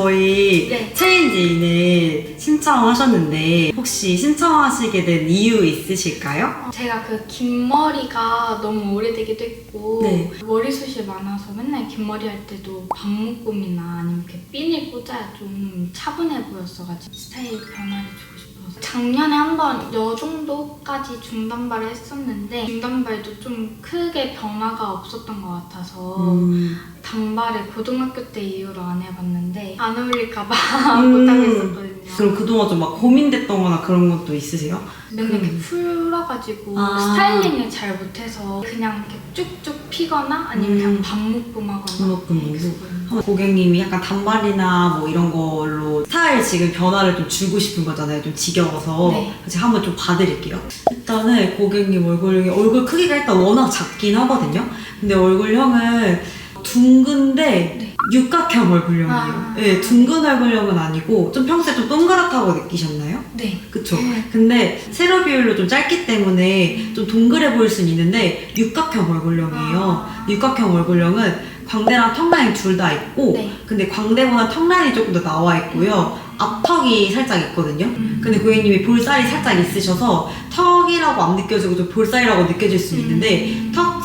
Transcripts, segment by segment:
저희 네. 체인지인을 신청하셨는데 혹시 신청하시게 된 이유 있으실까요? 제가 그 긴 머리가 너무 오래되기도 했고 네. 머리숱이 많아서 맨날 긴 머리 할 때도 반묶음이나 아니면 이렇게 핀을 꽂아야 좀 차분해 보였어가지고 스타일 변화를 주고 싶어서 작년에 한 번 여 정도까지 중단발을 했었는데 중단발도 좀 크게 변화가 없었던 것 같아서 음, 단발을 고등학교 때 이후로 안 해봤는데 안 어울릴까봐 음. 못하고 있었거든요. 그럼 그동안 좀 막 고민됐던 거나 그런 것도 있으세요? 맨날 이렇게 음. 풀어가지고 아. 스타일링을 잘 못해서 그냥 이렇게 쭉쭉 피거나 아니면 음. 그냥 반묶음 하거나 반묶음 이렇게? 했었거든요. 고객님이 약간 단발이나 뭐 이런 걸로 스타일 지금 변화를 좀 주고 싶은 거잖아요. 좀 지겨워서. 네. 제가 한번 좀 봐드릴게요. 일단은 고객님 얼굴형이 얼굴 크기가 일단 워낙 작긴 하거든요. 근데 얼굴형은 둥근데 네. 육각형 얼굴형이에요. 아. 네, 둥근 얼굴형은 아니고 좀 평소에 좀 동그랗다고 느끼셨나요? 네. 그쵸? 네. 근데 세로 비율로 좀 짧기 때문에 좀 동그래 보일 수는 있는데 육각형 얼굴형이에요. 아. 육각형 얼굴형은 광대랑 턱라인 둘 다 있고 네. 근데 광대보다 턱라인이 조금 더 나와 있고요. 앞턱이 살짝 있거든요. 음. 근데 고객님이 볼살이 살짝 있으셔서 턱이라고 안 느껴지고 좀 볼살이라고 느껴질 수 있는데 음. 턱선도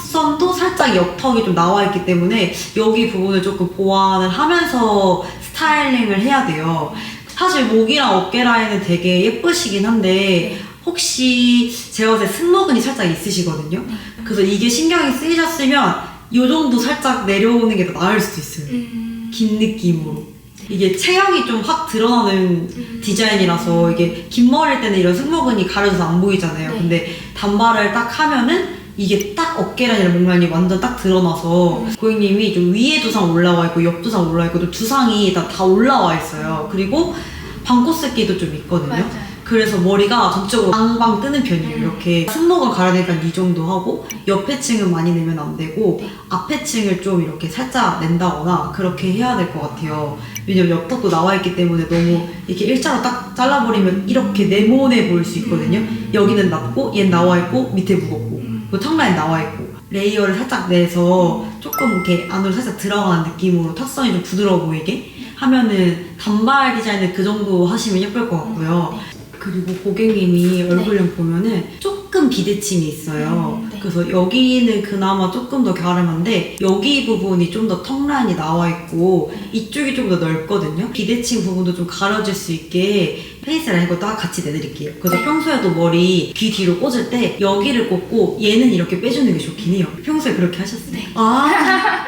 살짝 옆턱이 좀 나와 있기 때문에 여기 부분을 조금 보완을 하면서 스타일링을 해야 돼요. 사실 목이랑 어깨 라인은 되게 예쁘시긴 한데 네. 혹시 봤을 때 승모근이 살짝 있으시거든요. 네. 그래서 이게 신경이 쓰이셨으면 이 정도 살짝 내려오는 게 더 나을 수도 있어요. 음. 긴 느낌으로. 이게 체형이 좀 확 드러나는 음. 디자인이라서 이게 긴 머리일 때는 이런 승모근이 가려져서 안 보이잖아요. 네. 근데 단발을 딱 하면은 이게 딱 어깨라인이랑 목라인이 완전 딱 드러나서 음. 고객님이 좀 위에 두상 올라와 있고 옆 두상 올라와 있고 좀 두상이 다, 다 올라와 있어요. 그리고 방코스기도 좀 있거든요. 맞아요. 그래서 머리가 전적으로 방방 뜨는 편이에요. 음. 이렇게 승모근 가려니까 이 정도 하고 옆에 층은 많이 내면 안 되고 네. 앞에 층을 좀 이렇게 살짝 낸다거나 그렇게 해야 될 것 같아요. 왜냐면 옆턱도 나와 있기 때문에 너무 이렇게 일자로 딱 잘라버리면 이렇게 네모네 보일 수 있거든요. 음. 여기는 낮고 얘는 나와 있고 밑에 무겁고 음. 그 턱라인 나와 있고 레이어를 살짝 내서 조금 이렇게 안으로 살짝 들어가는 느낌으로 턱선이 좀 부드러워 보이게 하면은 단발 디자인을 그 정도 하시면 예쁠 것 같고요. 네. 그리고 고객님이 얼굴형 보면은 조금 비대칭이 있어요. 음, 네. 그래서 여기는 그나마 조금 더 갸름한데 여기 부분이 좀 더 턱라인이 나와 있고 이쪽이 좀 더 넓거든요. 비대칭 부분도 좀 가려질 수 있게 페이스 라인 것도 같이 내드릴게요. 그래서 네. 평소에도 머리 귀 뒤로 꽂을 때 여기를 꽂고 얘는 이렇게 빼주는 게 좋긴 해요. 평소에 그렇게 하셨어요? 네. 아,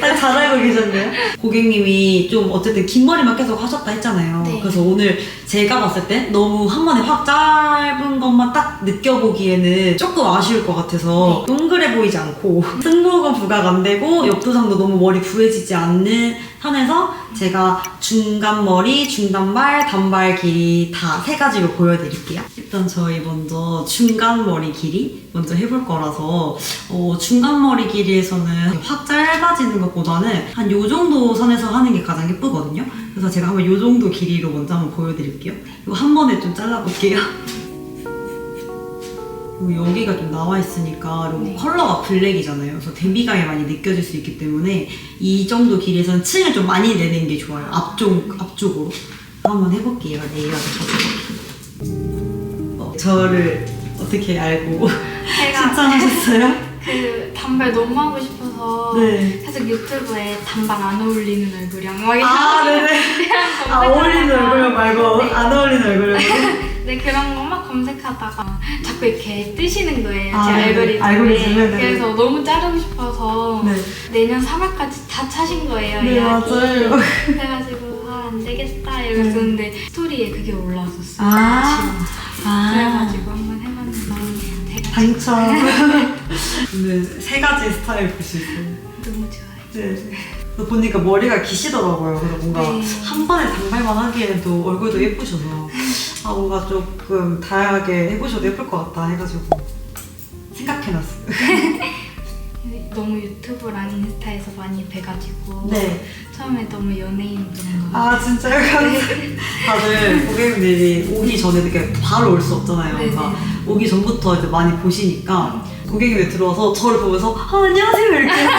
딱잘 알고 계셨네요. 고객님이 좀 어쨌든 긴 머리만 계속 하셨다 했잖아요. 네. 그래서 오늘 제가 봤을 때 너무 한 번에 확 짧은 것만 딱 느껴보기에는 조금 아쉬울 것 같아서 동그래 보이지 않고 승모근 부각 안 되고 옆두상도 너무 머리 부해지지 않는 선에서 제가 중간 머리, 중단발, 단발 길이 다 세 가지로 보여드릴게요. 일단 저희 먼저 중간 머리 길이 먼저 해볼 거라서 어, 중간 머리 길이에서는 확 짧아지는 것보다는 한 요 정도 선에서 하는 게 가장 예쁘거든요. 그래서 제가 한번 요 정도 길이로 먼저 한번 보여드릴게요. 이거 한 번에 좀 잘라볼게요. 여기가 좀 나와 있으니까 네. 컬러가 블랙이잖아요. 그래서 대비감이 많이 느껴질 수 있기 때문에 이 정도 길이에서는 층을 좀 많이 내는 게 좋아요. 앞쪽 앞쪽으로 한번 해볼게요. 레이어드 가지고. 어, 저를 어떻게 알고 신청하셨어요? 그 단발 너무 하고 싶어서 네. 계속 유튜브에 단발 안 어울리는 얼굴이랑 막 이렇게 아, 네네. 아, 어울리는 얼굴 말고 네. 안 어울리는 얼굴. 네 그런 거막 검색하다가 자꾸 이렇게 뜨시는 거예요 아, 제 네네. 알고리즘에 알고리즘에, 네 네. 그래서 너무 자르고 싶어서 네. 내년 3월까지 다 차신 거예요 네, 예약이. 맞아요. 그래가지고 아 안 되겠다 이러는데 스토리에 그게 올라왔었어요 아. 지금. 그래가지고 한번 해봤는데 당첨. 오늘 세 가지 스타일 볼 수. 너무 좋아요 네. 그래서 보니까 머리가 기시더라고요. 그래서 뭔가 네. 한 번에 단발만 하기에는 또 얼굴도 예쁘셔서 아 뭔가 조금 다양하게 해보셔도 예쁠 것 같다 해가지고 생각해놨어요. 너무 유튜브랑 인스타에서 많이 뵈가지고 네. 처음에 너무 연예인분 아 진짜요? 감사해요. 다들 고객님들이 오기 전에 이렇게 바로 올 수 없잖아요. 네네. 그러니까 오기 전부터 이제 많이 보시니까 고객님이 들어와서 저를 보면서 아, 안녕하세요 이렇게 해서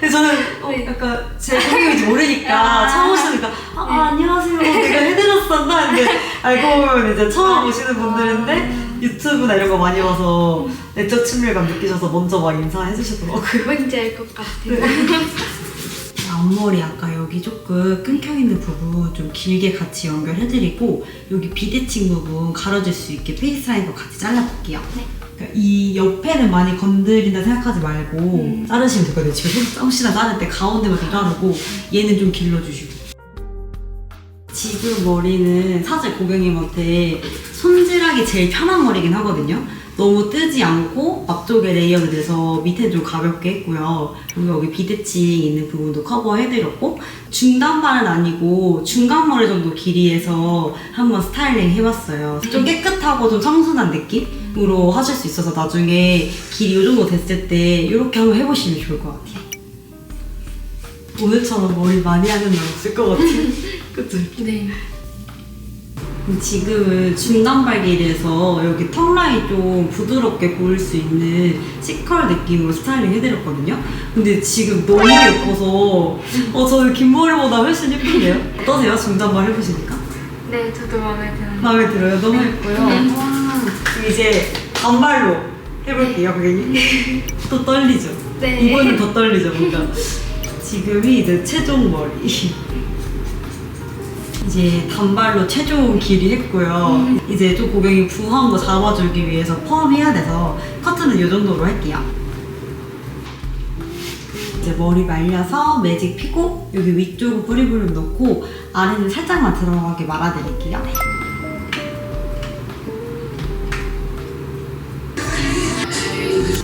근데 저는 어, 네. 약간 제 성격인지 모르니까 아. 처음 오시니까 아, 아, 안녕하세요 내가 해드렸었나 했는데 알고 보면 이제 처음 오시는 분들인데 유튜브나 이런 거 많이 봐서 내적 친밀감 느끼셔서 먼저 막 인사해 주시더라고요 뭔지 알 것 같아요. 앞머리 아까 여기 조금 끊겨 있는 부분 좀 길게 같이 연결해드리고 여기 비대칭 부분 가려질 수 있게 페이스 라인도 같이 잘라볼게요 네. 그러니까 이 옆에는 많이 건드린다 생각하지 말고 음. 자르시면 되거든요. 지금 혹시나 자를 때 가운데만 좀 자르고 얘는 좀 길러주시고. 지금 머리는 사실 고객님한테 손질하기 제일 편한 머리긴 하거든요. 너무 뜨지 않고 앞쪽에 레이어드 돼서 밑에 좀 가볍게 했고요. 그리고 여기 비대칭 있는 부분도 커버해드렸고 중단발은 아니고 중간 머리 정도 길이에서 한번 스타일링 해봤어요. 좀 깨끗하고 좀 청순한 느낌으로 하실 수 있어서 나중에 길이 이 정도 됐을 때 이렇게 한번 해보시면 좋을 것 같아요. 오늘처럼 머리 많이 하는 날 없을 것 같아요. 그쵸? 네. 지금은 중단발 길이에서 여기 턱 라인 좀 부드럽게 보일 수 있는 시컬 느낌으로 스타일링 해드렸거든요. 근데 지금 너무 예뻐서 어 저는 긴 머리보다 훨씬 예쁜데요? 어떠세요? 중단발 해보시니까? 네, 저도 마음에 드는. 마음에 들어요? 너무 예뻐요. 네. 와. 이제 단발로 해볼게요, 고객님. 또 떨리죠? 네. 이번엔 더 떨리죠, 뭔가. 지금이 이제 최종 머리. 이제 단발로 최종 길이 했고요. 이제 좀 고객이 부한 거 잡아주기 위해서 펌해야 돼서 커트는 이 정도로 할게요. 이제 머리 말려서 매직 피고 여기 위쪽은 뿌리부름 넣고 아래는 살짝만 들어가게 말아드릴게요.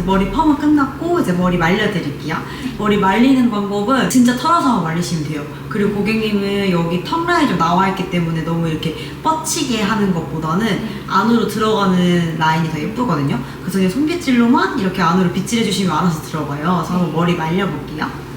머리 펌은 끝났고 이제 머리 말려드릴게요. 머리 말리는 방법은 진짜 털어서 말리시면 돼요. 그리고 고객님은 여기 턱 라인 좀 나와 있기 때문에 너무 이렇게 뻗치게 하는 것보다는 안으로 들어가는 라인이 더 예쁘거든요. 그래서 그냥 손빗질로만 이렇게 안으로 빗질해 주시면 알아서 들어가요. 그래서 한번 머리 말려볼게요.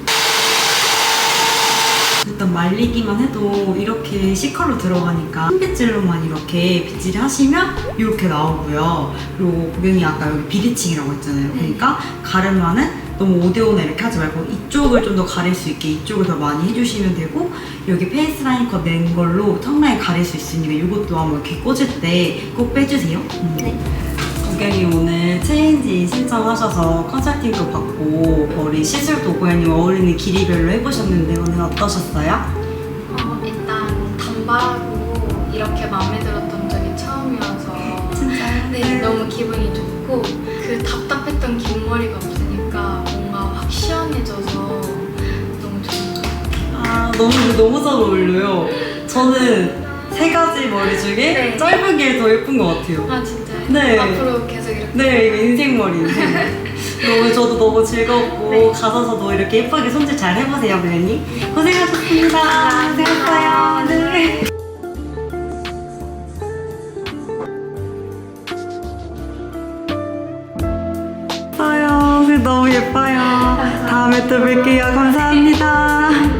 일단 말리기만 해도 이렇게 C컬로 들어가니까 손빗질로만 이렇게 빗질 하시면 이렇게 나오고요. 그리고 고객님 아까 여기 비대칭이라고 했잖아요. 그러니까 가르마는 너무 5대5나 이렇게 하지 말고 이쪽을 좀 더 가릴 수 있게 이쪽을 더 많이 해주시면 되고 여기 페이스 라인 컷 낸 걸로 턱 라인 가릴 수 있으니까 이것도 한번 이렇게 꽂을 때 꼭 빼주세요. 음. 네. 고객님 오늘 체인지 신청하셔서 컨설팅도 받고 머리 시술도 고객님 어울리는 길이별로 해보셨는데 오늘 어떠셨어요? 어, 일단 단발하고 이렇게 마음에 들었던 적이 처음이어서 진짜요? 네, 너무 기분이 좋고 그 답답했던 긴 머리가 없으니까 뭔가 확 시원해져서 너무 좋은 것 같아요. 아 너무 너무 잘 어울려요. 저는 세 가지 머리 중에 네. 짧은 게 더 예쁜 것 같아요. 아 진짜요? 네. 앞으로 계속 이렇게 네, 이거 인생 머리, 인생 머리. 너무 저도 너무 즐겁고 네. 가셔서도 이렇게 예쁘게 손질 잘 해보세요, 고객님. 고생하셨습니다. 고생했어요. 네. 예뻐요. 너무 예뻐요. 다음에 또 뵐게요. 감사합니다.